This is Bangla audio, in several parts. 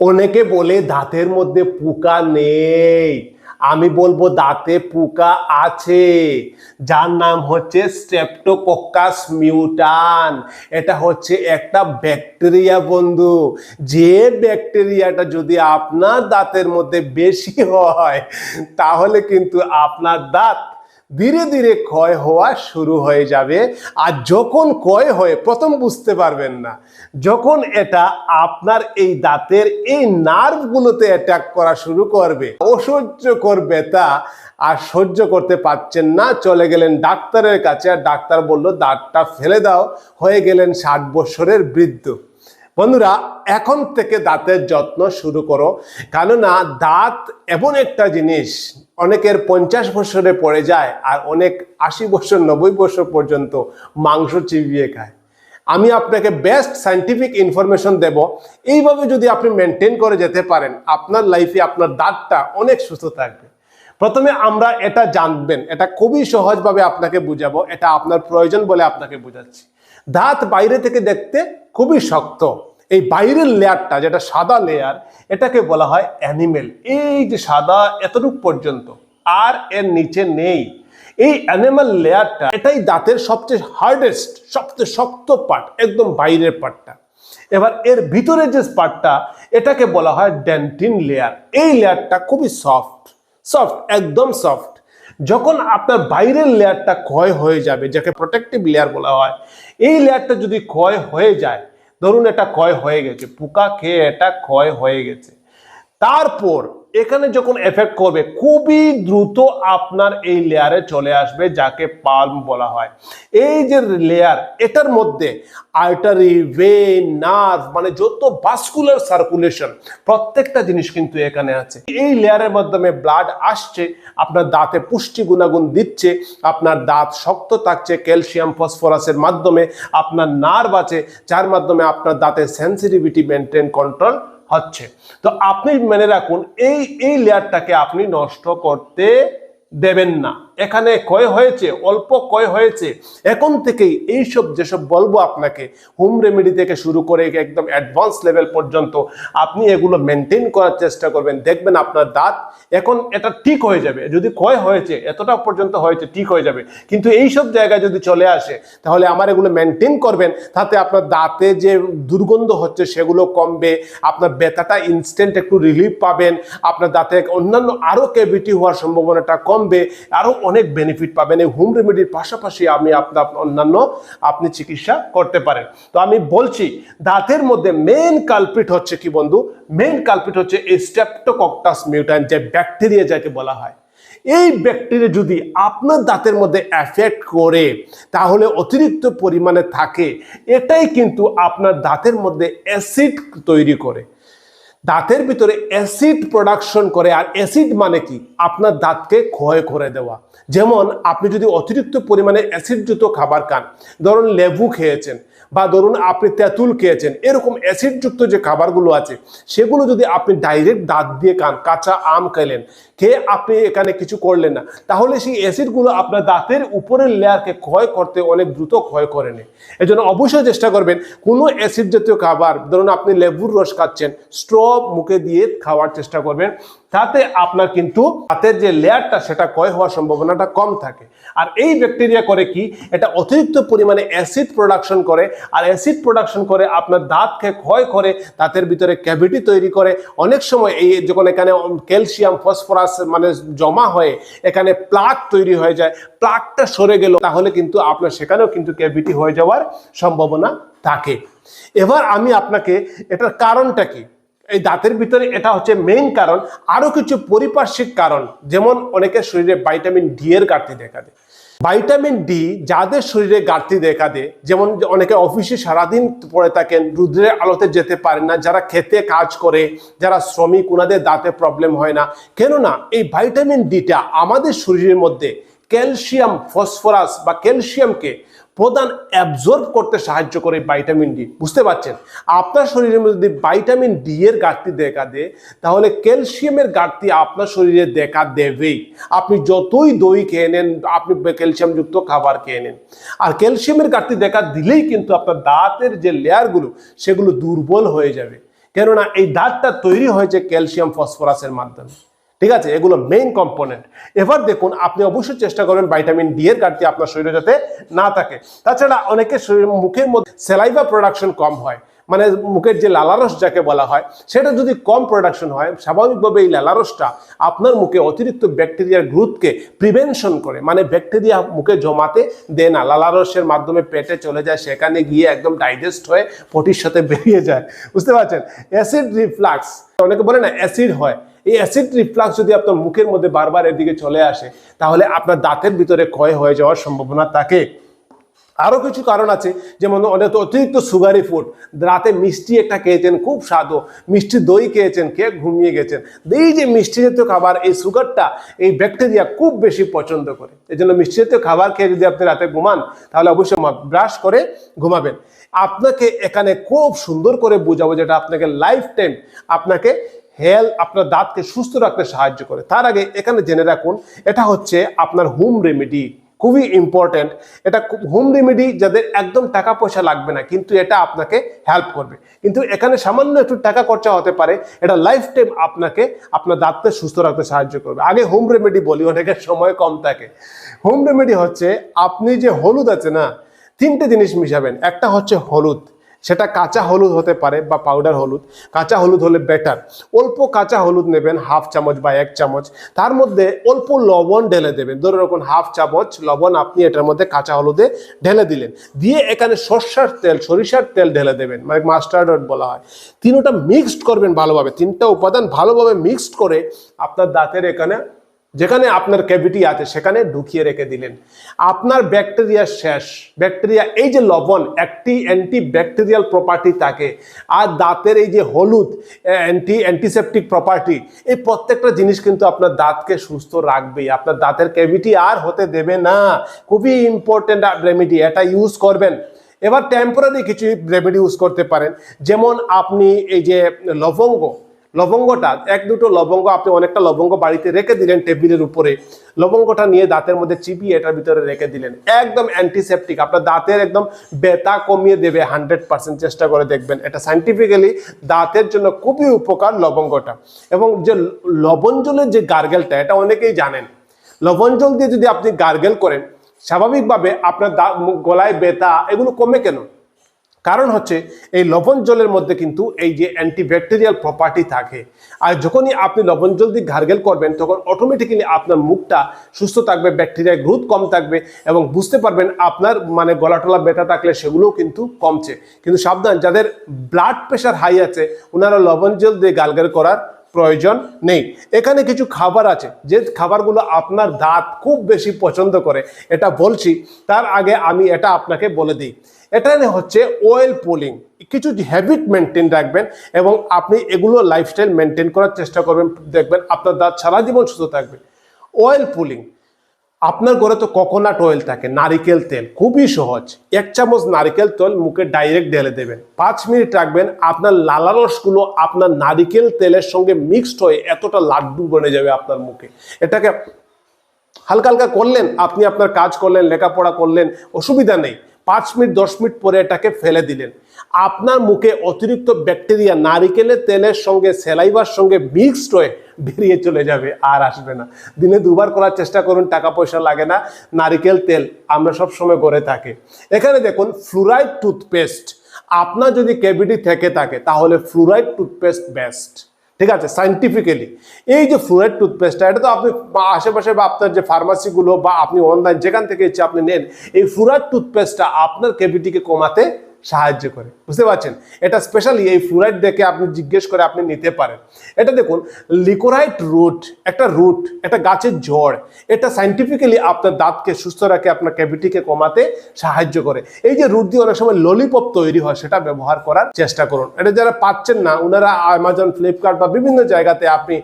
অনেকে বলে দাঁতের মধ্যে পোকা নেই। আমি বলব দাঁতে পোকা আছে। যার নাম হচ্ছে স্ট্রেপ্টোকোকাস মিউটান এটা হচ্ছে একটা ব্যাকটেরিয়া বন্ধু। যে ব্যাকটেরিয়াটা যদি আপনার দাঁতের মধ্যে বেশি হয়, তাহলে কিন্তু আপনার দাঁত ধীরে ধীরে ক্ষয় হওয়া শুরু হয়ে যাবে। আর যখন ক্ষয় হয়ে, প্রথম বুঝতে পারবেন না, যখন এটা আপনার এই দাঁতের এই নার্ভগুলোতে অ্যাটাক করা শুরু করবে, অসহ্য করবে তা আর সহ্য করতে পারছেন না, চলে গেলেন ডাক্তারের কাছে। আর ডাক্তার বলল, দাঁতটা ফেলে দাও। হয়ে গেলেন ষাট বছরের বৃদ্ধ। বন্ধুরা, এখন থেকে দাঁতের যত্ন শুরু করো। কেননা, দাঁত এমন একটা জিনিস, অনেকের পঞ্চাশ বছরে পড়ে যায় আর অনেক আশি বছর, নব্বই বছর পর্যন্ত মাংস চিবিয়ে খায়। আমি আপনাকে বেস্ট সাইন্টিফিক ইনফরমেশন দেব। এইভাবে যদি আপনি মেনটেন করে যেতে পারেন, আপনার লাইফে আপনার দাঁতটা অনেক সুস্থ থাকবে। প্রথমে আমরা এটা জানবেন, এটা খুবই সহজভাবে আপনাকে বুঝাবো, এটা আপনার প্রয়োজন বলে আপনাকে বুঝাচ্ছি। দাঁত বাইরে থেকে দেখতে খুবই শক্ত। এই বাইরের লেয়ারটা, যেটা সাদা লেয়ার, এটাকে বলা হয় অ্যানিমেল। এই যে সাদা এতটুকু পর্যন্ত, আর এর নিচে নেই। এই অ্যানিমাল লেয়ারটা, এটাই দাঁতের সবচেয়ে হার্ডেস্ট সবচেয়ে শক্ত পার্ট একদম বাইরের পার্টটা এবার এর ভিতরে যে পার্টটা এটাকে বলা হয় ডেন্টিন লেয়ার এই লেয়ারটা খুবই সফট সফট একদম সফট যখন আপনার বাইরের লেয়ারটা ক্ষয় হয়ে যাবে, যাকে প্রোটেক্টিভ লেয়ার বলা হয়, এই লেয়ারটা যদি ক্ষয় হয়ে যায়, ধরুন এটা ক্ষয় হয়ে গেছে, পোকা খেয়ে এটা ক্ষয় হয়ে গেছে, তারপর এখানে যখন এফেক্ট করবে, খুবই দ্রুত আপনার এই লেয়ারে চলে আসবে, যাকে পালম বলা হয়। এই যে লেয়ার এটার মধ্যে আর্টারি ভেন নার্ভ মানে যত ভাস্কুলার সার্কুলেশন প্রত্যেকটা জিনিস কিন্তু এখানে আছে। এই লেয়ারের মাধ্যমে ব্লাড আসছে, আপনার দাঁতে পুষ্টি গুণাগুণ দিচ্ছে, আপনার দাঁত শক্ত থাকছে ক্যালসিয়াম ফসফরাসের মাধ্যমে আপনার নার্ভ আছে, যার মাধ্যমে আপনার দাঁতের সেন্সিটিভিটি মেনটেন কন্ট্রোল হচ্ছে। তো আপনি মেনে রাখুন এই এই লেয়ারটাকে আপনি নষ্ট করতে দেবেন না। এখানে ক্ষয় হয়েছে, অল্প ক্ষয় হয়েছে। এখন থেকেই এইসব যেসব বলব আপনাকে হোম রেমেডি থেকে শুরু করে একদম অ্যাডভান্স লেভেল পর্যন্ত, আপনি এগুলো মেনটেন করার চেষ্টা করবেন। দেখবেন আপনার দাঁত এখন এটা ঠিক হয়ে যাবে। যদি ক্ষয় হয়েছে, এতটা পর্যন্ত হয়েছে, ঠিক হয়ে যাবে। কিন্তু এই সব জায়গায় যদি চলে আসে, তাহলে আমার এগুলো মেনটেন করবেন, তাতে আপনার দাঁতে যে দুর্গন্ধ হচ্ছে সেগুলো কমবে, আপনার ব্যথাটা ইনস্ট্যান্ট একটু রিলিফ পাবেন, আপনার দাঁতে অন্যান্য আরও ক্যাভিটি হওয়ার সম্ভাবনাটা কমবে আরও অনেক বেনিফিট পাবেন। এই হোম রেমেডির পাশাপাশি আমি আপনার অন্যান্য আপনি চিকিৎসা করতে পারেন। তো আমি বলছি, দাঁতের মধ্যে মেন কালপিট হচ্ছে কি বন্ধু? মেন কালপিট হচ্ছে এই স্টেপটোকক্টাস মিউটান যে ব্যাকটেরিয়া যাকে বলা হয়। এই ব্যাকটেরিয়া যদি আপনার দাঁতের মধ্যে অ্যাফেক্ট করে, তাহলে অতিরিক্ত পরিমাণে থাকে। এটাই কিন্তু আপনার দাঁতের মধ্যে অ্যাসিড তৈরি করে। দাঁতের ভিতরে অ্যাসিড প্রোডাকশন করে, আর অ্যাসিড মানে কি? আপনার দাঁতকে ক্ষয় করে দেওয়া। যেমন আপনি যদি অতিরিক্ত পরিমাণে অ্যাসিডযুক্ত খাবার খান, ধরুন লেবু খেয়েছেন বা ধরুন আপনি তেঁতুল খেয়েছেন, এরকম অ্যাসিডযুক্ত যে খাবারগুলো আছে, সেগুলো যদি আপনি ডাইরেক্ট দাঁত দিয়ে খান, কাঁচা আম খেলেন খেয়ে আপনি এখানে কিছু করলেন না? তাহলে সেই অ্যাসিডগুলো আপনার দাঁতের উপরের লেয়ারকে ক্ষয় করতে অনেক দ্রুত ক্ষয় করে নেয়। জন্য অবশ্যই চেষ্টা করবেন কোনো অ্যাসিড জাতীয় খাবার, ধরুন আপনি লেবুর রস খাচ্ছেন, স্ট্র মুখে দিয়ে খাওয়ার চেষ্টা করবেন। তাতে আপনার কিন্তু দাঁতের যে লেয়ারটা, সেটা ক্ষয় হওয়ার সম্ভাবনাটা কম থাকে। আর এই ব্যাকটেরিয়া করে কি? এটা অতিরিক্ত পরিমাণে অ্যাসিড প্রোডাকশন করে। আর অ্যাসিড প্রোডাকশন করে আপনার দাঁতকে ক্ষয় করে, দাঁতের ভিতরে ক্যাভিটি তৈরি করে। অনেক সময় এই যখন এখানে ক্যালসিয়াম, ফসফরাস মানে জমা হয়ে এখানে প্লাক তৈরি হয়ে যায়। প্লাকটা সরে গেল, তাহলে কিন্তু আপনার সেখানেও কিন্তু ক্যাভিটি হয়ে যাওয়ার সম্ভাবনা থাকে। এবার আমি আপনাকে এটার কারণটা কি? এই দাঁতের ভিতরে এটা হচ্ছে মেইন কারণ। আরও কিছু পরিপার্শ্বিক কারণ, যেমন অনেকের শরীরে ভাইটামিন ডি এর ঘাটতি দেখা দেয়। ভাইটামিন ডি যাদের শরীরে ঘাটতি দেখা দেয়, যেমন অনেকে অফিসে সারাদিন পড়ে থাকেন, রুদ্রের আলোতে যেতে পারেন না, যারা খেতে কাজ করে, যারা শ্রমিক ওনাদের দাঁতে প্রবলেম হয় না। কেননা, এই ভাইটামিন ডিটা আমাদের শরীরের মধ্যে ক্যালসিয়াম, ফসফরাস বা ক্যালসিয়ামকে প্রদান অ্যাবজর্ব করতে সাহায্য করে ভাইটামিন ডি বুঝতে পারছেন? আপনার শরীরের মধ্যে যদি ভাইটামিন ডি এর ঘাটতি দেখা দেয়, তাহলে ক্যালসিয়ামের ঘাটতি আপনার শরীরে দেখা দেবেই। আপনি যতই দই খেয়ে নেন, আপনি ক্যালসিয়ামযুক্ত খাবার খেয়ে নেন। আর ক্যালসিয়ামের ঘাটতি দেখা দিলেই কিন্তু আপনার দাঁতের যে লেয়ারগুলো, সেগুলো দুর্বল হয়ে যাবে। কেননা এই দাঁতটা তৈরি হয়েছে ক্যালসিয়াম ফসফরাসের মাধ্যমে। ঠিক আছে? এগুলো মেইন কম্পোনেন্ট এবার দেখুন, আপনি অবশ্যই চেষ্টা করবেন ভাইটামিন ডি এর ঘাটতি আপনার শরীরে যাতে না থাকে। তাছাড়া অনেকের শরীর, মুখের মধ্যে সেলাইভা প্রোডাকশন কম হয়। মানে মুখের যে লালারস যাকে বলা হয়, সেটা যদি কম প্রোডাকশন হয়, স্বাভাবিকভাবে এই লালারসটা আপনার মুখে অতিরিক্ত ব্যাকটেরিয়ার গ্রোথকে প্রিভেনশন করে। মানে ব্যাকটেরিয়া মুখে জমাতে দেয় না। লালারসের মাধ্যমে পেটে চলে যায়, সেখানে গিয়ে একদম ডাইজেস্ট হয়ে পটির সাথে বেরিয়ে যায়। বুঝতে পারছেন? অ্যাসিড রিফ্লাক্স অনেকে বলে না অ্যাসিড হয়। এই অ্যাসিড রিফ্লাক্স যদি আপনার মুখের মধ্যে বারবার এদিকে চলে আসে, তাহলে আপনার দাঁতের ভিতরে ক্ষয় হয়ে যাওয়ার সম্ভাবনা থাকে। আরও কিছু কারণ আছে, যেমন অনেক অতিরিক্ত সুগারি ফুড রাতে মিষ্টি একটা খেয়েছেন, খুব স্বাদও। মিষ্টি দই খেয়েছেন, খেয়ে ঘুমিয়ে গেছেন। এই যে মিষ্টি জাতীয় খাবার, এই সুগারটা এই ব্যাকটেরিয়া খুব বেশি পছন্দ করে। এই জন্য মিষ্টি জাতীয় খাবার খেয়ে যদি আপনি রাতে ঘুমান, তাহলে অবশ্যই ব্রাশ করে ঘুমাবেন। আপনাকে এখানে খুব সুন্দর করে বোঝাবো যেটা আপনাকে লাইফ টাইম আপনাকে হেলথ আপনার দাঁতকে সুস্থ রাখতে সাহায্য করে। তার আগে এখানে জেনে রাখুন, এটা হচ্ছে আপনার হোম রেমেডি খুবই ইম্পর্টেন্ট এটা হোম রেমেডি যাদের একদম টাকা পয়সা লাগবে না, কিন্তু এটা আপনাকে হেল্প করবে। কিন্তু এখানে সামান্য একটু টাকা খরচা হতে পারে, এটা লাইফ টাইম আপনাকে আপনার দাঁতকে সুস্থ রাখতে সাহায্য করবে। আগে হোম রেমেডি বলি অনেকের সময় কম থাকে। হোম রেমেডি হচ্ছে, আপনি যে হলুদ আছে না, তিনটে জিনিস মিশাবেন। একটা হচ্ছে হলুদ। সেটা কাঁচা হলুদ হতে পারে বা পাউডার হলুদ। কাঁচা হলুদ হলে বেটার অল্প কাঁচা হলুদ নেবেন হাফ চামচ বা এক চামচ। তার মধ্যে অল্প লবণ ঢেলে দেবেন। ধরে রাখুন হাফ চামচ লবণ আপনি এটার মধ্যে কাঁচা হলুদে ঢেলে দিলেন। দিয়ে এখানে সর্ষার তেল, সরিষার তেল ঢেলে দেবেন মানে মাস্টার্ড অয়েল বলা হয়। তিনটা মিক্সড করবেন ভালোভাবে। তিনটা উপাদান ভালোভাবে মিক্সড করে আপনার দাঁতের এখানে যেখানে আপনার ক্যাভিটি আছে, সেখানে ঢুকিয়ে রেখে দিলেন। আপনার ব্যাকটেরিয়া শেষ। ব্যাকটেরিয়া এই যে লবণ, একটি অ্যান্টি ব্যাকটেরিয়াল প্রপার্টি থাকে। আর দাঁতের এই যে হলুদ অ্যান্টি অ্যান্টিসেপটিক প্রপার্টি এই প্রত্যেকটা জিনিস কিন্তু আপনার দাঁতকে সুস্থ রাখবেই আপনার দাঁতের ক্যাভিটি আর হতে দেবে না। খুবই ইম্পর্টেন্ট রেমেডি এটা ইউজ করবেন। এবার টেম্পোরারি কিছু রেমেডি ইউজ করতে পারেন। যেমন আপনি এই যে লবঙ্গ লবঙ্গটা, এক দুটো লবঙ্গ আপনি অনেকটা লবঙ্গ বাড়িতে রেখে দিলেন টেবিলের উপরে। লবঙ্গটা নিয়ে দাঁতের মধ্যে চিপিয়ে এটার ভিতরে রেখে দিলেন। একদম অ্যান্টিসেপটিক আপনার দাঁতের একদম ব্যথা কমিয়ে দেবে হান্ড্রেড পার্সেন্ট চেষ্টা করে দেখবেন। এটা সাইন্টিফিক্যালি দাঁতের জন্য খুবই উপকার লবঙ্গটা। এবং যে লবণ জলের যে গার্গেলটা, এটা অনেকেই জানেন। লবণ জল দিয়ে যদি আপনি গার্গেল করেন, স্বাভাবিকভাবে আপনার গলায় ব্যথা এগুলো কমে কেন? কারণ হচ্ছে এই লবণ জলের মধ্যে কিন্তু এই যে অ্যান্টিব্যাকটেরিয়াল প্রপার্টি থাকে। আর যখনই আপনি লবণ জল দিয়ে গার্গেল করবেন, তখন অটোমেটিক্যালি আপনার মুখটা সুস্থ থাকবে ব্যাকটেরিয়ার গ্রোথ কম থাকবে এবং বুঝতে পারবেন আপনার মানে গলা টলা ব্যথা থাকলে সেগুলোও কিন্তু কমছে। কিন্তু সাবধান, যাদের ব্লাড প্রেশার হাই আছে, ওনারা লবণ জল দিয়ে গার্গেল করার প্রয়োজন নেই। এখানে কিছু খাবার আছে, যে খাবারগুলো আপনার দাঁত খুব বেশি পছন্দ করে, এটা বলছি, তার আগে আমি এটা আপনাকে বলে দিই। এটা হচ্ছে অয়েল পোলিং কিছু হ্যাবিট মেনটেন রাখবেন এবং আপনি এগুলো লাইফস্টাইল মেনটেন করার চেষ্টা করবেন, দেখবেন আপনার দাঁত সারা জীবন সুস্থ থাকবে। অয়েল পুলিং আপনার ঘরে তো কোকোনাট অয়েল থাকে, নারিকেল তেল, খুবই সহজ। এক চামচ নারিকেল তেল মুখে ডাইরেক্ট ঢেলে দেবেন। পাঁচ মিনিট রাখবেন, আপনার লালারসগুলো আপনার নারিকেল তেলের সঙ্গে মিক্সড হয়ে এতটা লাড্ডু বনে যাবে আপনার মুখে। এটাকে হালকা হালকা করলেন, আপনি আপনার কাজ করলেন, লেখাপড়া করলেন, অসুবিধা নেই। পাঁচ মিনিট, দশ মিনিট পরে এটাকে ফেলে দিলেন। আপনার মুখে অতিরিক্ত ব্যাকটেরিয়া নারিকেলের তেলের সঙ্গে সেলাইভার সঙ্গে মিক্সড হয়ে বেরিয়ে চলে যাবে, আর আসবে না। দিনে দুবার করার চেষ্টা করুন, টাকা পয়সা লাগে না, নারিকেল তেল আমরা সব সময় করে থাকি। এখানে দেখুন, ফ্লুরাইড টুথপেস্ট। আপনার যদি ক্যাভিটি থেকে থাকে, তাহলে ফ্লুরাইড টুথপেস্ট বেস্ট। ঠিক আছে সাইন্টিফিক্যালি এই যে ফ্লোরাইড টুথপেস্টটা এটা তো আপনি আশেপাশে বা আপনার যে ফার্মাসিগুলো বা আপনি অনলাইন যেখান থেকে ইচ্ছে আপনি নেন, এই ফ্লোরাইড টুথপেস্টটা আপনার ক্যাভিটিকে কমাতে সাহায্য করে। বুঝতে পারছেন? এটা স্পেশালি এই ফ্লুরাইড দেখে আপনি জিজ্ঞেস করে আপনি নিতে পারেন। এটা দেখুন লিকোরাইট রুট একটা রুট একটা গাছের জড় এটা সাইন্টিফিক্যালি আপনার দাঁতকে সুস্থ রাখে, আপনার ক্যাভিটিকে কমাতে সাহায্য করে। এই যে রুট দিয়ে অনেক সময় ললিপপ তৈরি হয়, সেটা ব্যবহার করার চেষ্টা করুন। এটা যারা পাচ্ছেন না, ওনারা অ্যামাজন ফ্লিপকার্ট বা বিভিন্ন জায়গাতে আপনি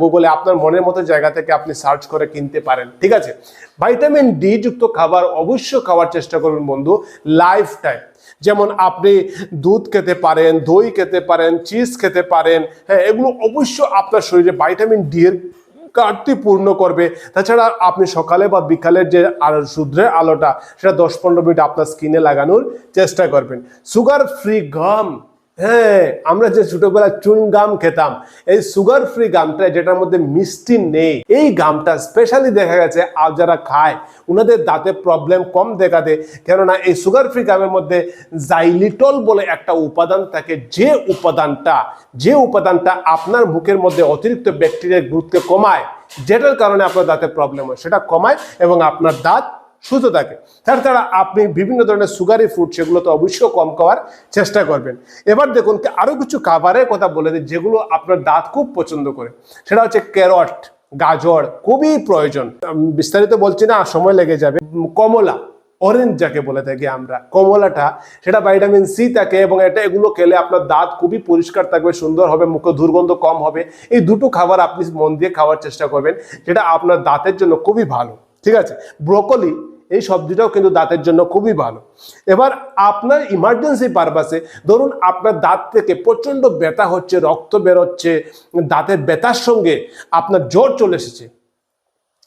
গুগলে আপনার মনের মতো জায়গা থেকে আপনি সার্চ করে কিনতে পারেন। ঠিক আছে? ভাইটামিন ডি যুক্ত খাবার অবশ্য খাওয়ার চেষ্টা করবেন বন্ধু লাইফ টাইম যেমন আপনি দুধ খেতে পারেন, দই খেতে পারেন, চিজ খেতে পারেন হ্যাঁ এগুলো অবশ্য আপনার শরীরে ভাইটামিন ডি এর ঘাটতি পূর্ণ করবে। তাছাড়া আপনি সকালে বা বিকালের যে আলো সূর্যের আলোটা, সেটা দশ পনেরো মিনিট আপনার স্কিনে লাগানোর চেষ্টা করবেন। সুগার ফ্রি গাম হ্যাঁ আমরা যে ছোটবেলায় চুন গাম খেতাম, এই সুগার ফ্রি গামটা যেটার মধ্যে মিষ্টি নেই, এই গামটা স্পেশালি দেখা গেছে আর যারা খায় ওনাদের দাঁতে প্রবলেম কম দেখা দেয় কেননা এই সুগার ফ্রি গামের মধ্যে জাইলিটল বলে একটা উপাদান থাকে, যে উপাদানটা যে উপাদানটা আপনার মুখের মধ্যে অতিরিক্ত ব্যাকটেরিয়ার গ্রোথকে কমায়, যেটার কারণে আপনার দাঁতে প্রবলেম হয়, সেটা কমায় এবং আপনার দাঁত সুস্থ থাকে। তাছাড়া আপনি বিভিন্ন ধরনের সুগারি ফুড সেগুলো তো অবশ্যই কম খাওয়ার চেষ্টা করবেন। এবার দেখুন আরও কিছু খাবারের কথা বলে দিই, যেগুলো আপনার দাঁত খুব পছন্দ করে। সেটা হচ্ছে ক্যারট গাজর খুবই প্রয়োজন। বিস্তারিত বলছি না, সময় লেগে যাবে। কমলা অরেঞ্জ যাকে বলে থাকি আমরা। কমলাটা, সেটা ভাইটামিন সি থাকে এবং এটা এগুলো খেলে আপনার দাঁত খুবই পরিষ্কার থাকবে, সুন্দর হবে, মুখে দুর্গন্ধ কম হবে। এই দুটো খাবার আপনি মন দিয়ে খাওয়ার চেষ্টা করবেন, যেটা আপনার দাঁতের জন্য খুবই ভালো। ঠিক আছে? ব্রোকলি এই সবজিটাও কিন্তু দাঁতের জন্য খুবই ভালো। এবার আপনার ইমার্জেন্সি পারপাসে ধরুন আপনার দাঁত থেকে প্রচণ্ড ব্যথা হচ্ছে, রক্ত বেরোচ্ছে, দাঁতের ব্যথার সঙ্গে আপনার জ্বর চলে এসেছে।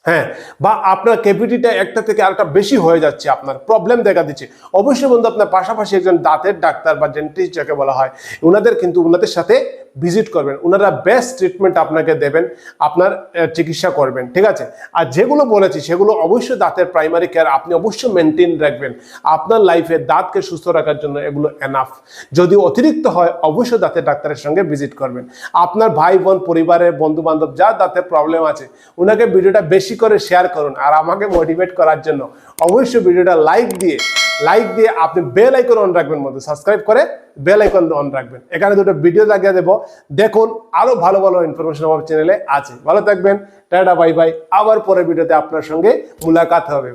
হ্যাঁ বা আপনার ক্যাভিটিটা একটা থেকে আরেকটা বেশি হয়ে যাচ্ছে, আপনার প্রবলেম দেখা দিচ্ছে। অবশ্যই বন্ধু, আপনার পাশাপাশি একজন দাঁতের ডাক্তার বা ডেন্টিস্ট যাকে বলা হয় ওনাদের কিন্তু ওনাদের সাথে ভিজিট করবেন। ওনারা বেস্ট ট্রিটমেন্ট আপনাকে দেবেন, আপনার চিকিৎসা করবেন, ঠিক আছে? আর যেগুলো বলেছি, সেগুলো অবশ্যই দাঁতের প্রাইমারি কেয়ার আপনি অবশ্যই মেনটেন রাখবেন। আপনার লাইফে দাঁতকে সুস্থ রাখার জন্য এগুলো এনাফ যদি অতিরিক্ত হয়, অবশ্যই দাঁতের ডাক্তারের সঙ্গে ভিজিট করবেন। আপনার ভাই বোন পরিবারের বন্ধু বান্ধব যার দাঁতের প্রবলেম আছে ওনাকে ভিডিওটা বেশি করে শেয়ার করুন আর আমাকে মোটিভেট করার জন্য অবশ্যই ভিডিওটা লাইক দিয়ে লাইক দিয়ে আপনি বেল আইকন অন রাখবেন মধ্যে সাবস্ক্রাইব করে বেল আইকন অন রাখবেন। এখানে দুটো ভিডিও লাগিয়ে দেবো। দেখুন, আরও ভালো ভালো ইনফরমেশন আমার চ্যানেলে আছে। ভালো থাকবেন। টাটা বাই বাই আবার পরের ভিডিওতে আপনার সঙ্গে মুলাকাত হবে।